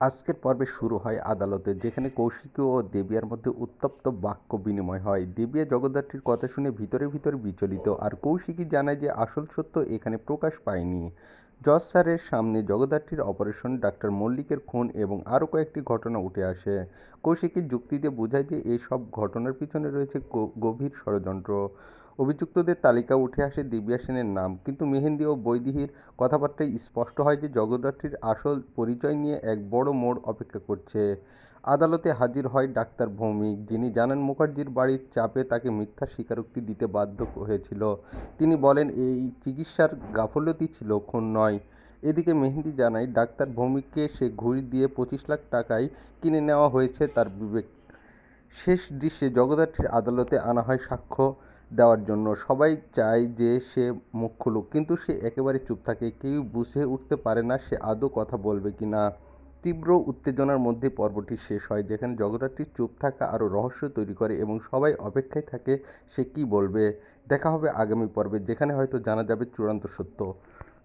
আজকের পর্বে শুরু হয় আদালতে, যেখানে কৌশিকী ও দেবিয়ার মধ্যে উত্তপ্ত বাক্য বিনিময় হয়। দেবিয়া জগদ্ধাত্রীর কথা শুনে ভিতরে ভিতরে বিচলিত, আর কৌশিকী জানায় যে আসল সত্য এখানে প্রকাশ পায়নি। জজ স্যারের সামনে জগদ্ধাত্রীর অপারেশন, ডাক্তার মল্লিকের খুন এবং আরও কয়েকটি ঘটনা উঠে আসে। কৌশিকীর যুক্তি দিয়ে বোঝায় যে এই সব ঘটনার পিছনে রয়েছে গভীর ষড়যন্ত্র। অভিযুক্তদের তালিকা উঠে আসে দিব্যা সেনের নাম। কিন্তু মেহেন্দি ও বৈদিহীর কথাবার্তায় স্পষ্ট হয় যে জগদ্ধাত্রীর আসল পরিচয় নিয়ে এক বড় মোড় অপেক্ষা করছে। আদালতে হাজির হয় ডাক্তার ভৌমিক, যিনি জানান মুখার্জির বাড়ির চাপে তাকে মিথ্যা স্বীকারোক্তি দিতে বাধ্য হয়েছিল। তিনি বলেন, এই চিকিৎসার গাফলতি ছিল, খুন নয়। এদিকে মেহেন্দি জানায়, ডাক্তার ভৌমিককে সে ঘুষ দিয়ে পঁচিশ লাখ টাকায় কিনে নেওয়া হয়েছে তার বিবেক শেষ দৃশ্যে জগদ্ধাত্রীর আদালতে আনা হয় সাক্ষ্য দেওয়ার জন্য। সবাই চায় যে সে মুখ খুলুক, কিন্তু সে একেবারে চুপ থাকে। কেউ বুঝে উঠতে পারে না সে আদৌ কথা বলবে কি না। তীব্র উত্তেজনার মধ্যে পর্বটি শেষ হয়, যেখানে জগদ্ধাত্রীর চুপ থাকা আরও রহস্য তৈরি করে এবং সবাই অপেক্ষায় থাকে সে কি বলবে। দেখা হবে আগামী পর্বে, যেখানে হয়তো জানা যাবে চূড়ান্ত সত্য।